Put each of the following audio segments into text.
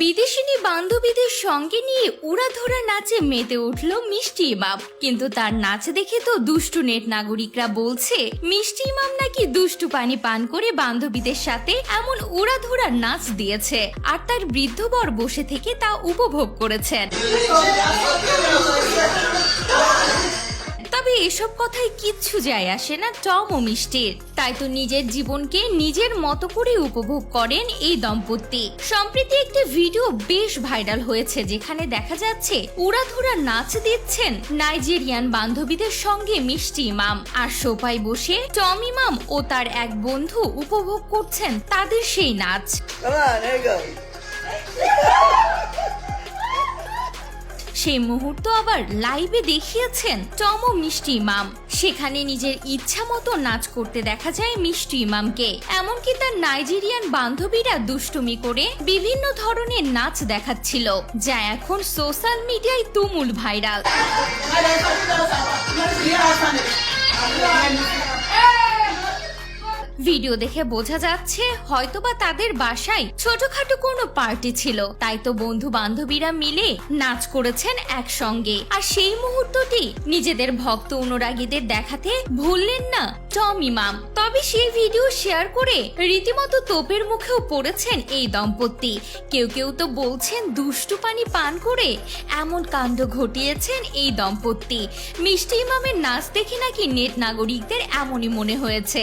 বিদেশিনী বান্ধবীদের সঙ্গে নিয়ে উড়াধরা নাচে মেতে উঠল মিষ্টি ইমাম। কিন্তু তার নাচ দেখে তো দুষ্টু নেট নাগরিকরা বলছে, মিষ্টি ইমাম নাকি দুষ্টু পানি পান করে বান্ধবীদের সাথে এমন উড়াধরা নাচ দিয়েছে, আর তার বৃদ্ধ বর বসে থেকে তা উপভোগ করেছেন। এসব কথায় কিচ্ছু যায় আসে না, টম ও মিষ্টির। তাই তো নিজের জীবনকে নিজের মতো করে উপভোগ করেন এই দম্পতি। সম্প্রতি একটি ভিডিও বেশ ভাইরাল হয়েছে, যেখানে দেখা যাচ্ছে উড়াধুরা নাচ দিচ্ছেন নাইজেরিয়ান বান্ধবীদের সঙ্গে মিষ্টি ইমাম। আর সোফায় বসে টম ইমাম ও তার এক বন্ধু উপভোগ করছেন তাদের সেই নাচ। সেই মুহূর্ত আবার লাইভে দেখিয়েছেন টম ও মিষ্টি ইমাম। সেখানে নিজের ইচ্ছা মতো নাচ করতে দেখা যায় মিষ্টি ইমামকে। এমনকি তার নাইজেরিয়ান বান্ধবীরা দুষ্টুমি করে বিভিন্ন ধরনের নাচ দেখাচ্ছিল, যা এখন সোশ্যাল মিডিয়ায় তুমুল ভাইরাল ভিডিও দেখে বোঝা যাচ্ছে হয়তোবা তাদের বাসায় ছোটখাটো কোনো পার্টি ছিল। তাই তো বন্ধু বান্ধবীরা মিলে নাচ করেছেন একসঙ্গে। আর সেই মুহূর্তটি নিজেদের ভক্ত অনুরাগীদের দেখাতে ভুললেন না টম ইমাম তবে সেই ভিডিও শেয়ার করে রীতিমতো তোপের মুখেও পড়েছেন এই দম্পতি। কেউ কেউ তো বলছেন দুষ্টু পানি পান করে এমন কাণ্ড ঘটিয়েছেন এই দম্পতি। মিষ্টি ইমামের নাচ দেখে নাকি নেট নাগরিকদের এমনই মনে হয়েছে।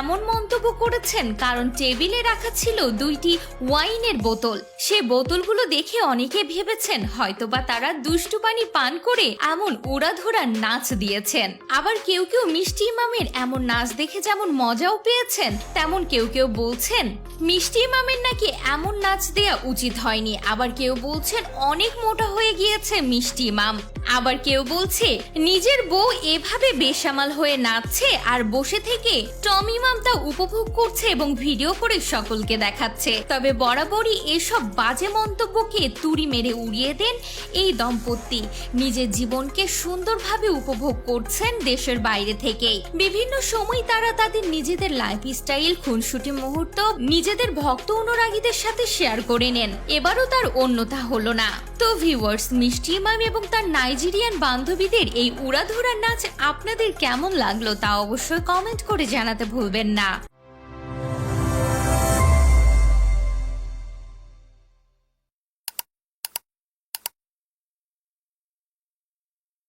এমন মন্তব্য করেছেন, কারণ টেবিলে রাখা ছিল দুইটি ওয়াইনের বোতল। সে বোতলগুলো দেখে অনেকে ভেবেছেন, হয়তোবা তারা দুষ্টু পানি পান করে এমন উড়াধুরা নাচ দিয়েছেন। আবার কেউ কেউ মিষ্টি ইমামের এমন নাচ দেখে যেমন মজাও পেয়েছেন, তেমন কেউ কেউ বলছেন, মিষ্টি ইমামের নাকি এমন নাচ দেয়া উচিত হয়নি। আবার কেউ বলছেন, অনেক মোটা হয়ে গিয়েছে মিষ্টি ইমাম। আবার কেউ বলছে, নিজের বউ এভাবে বেসামাল হয়ে নাচছে আর বসে থেকে টম ইমাম তা উপভোগ করছে এবং ভিডিও করে সকলকে দেখাচ্ছে। তবে বরাবরই এসব বাজে মন্তব্যকে তুড়ি মেরে উড়িয়ে দেন এই দম্পতি। নিজের জীবনকে সুন্দরভাবে উপভোগ করছেন দেশের বাইরে থেকেই বিভিন্ন সময় তারা তাদের নিজেদের লাইফ স্টাইল খুনসুটি মুহূর্ত, নিজেদের ভক্ত অনুরাগীদের সাথে শেয়ার করে নেন। এবারও তার অন্যতা হলো না। তো ভিউয়ার্স মিষ্টি ইমাম এবং তার নাইজেরিয়ান বান্ধবীদের এই উড়াধুরা নাচ আপনাদের কেমন লাগল তা অবশ্যই কমেন্ট করে জানাতে ভুলবেন না।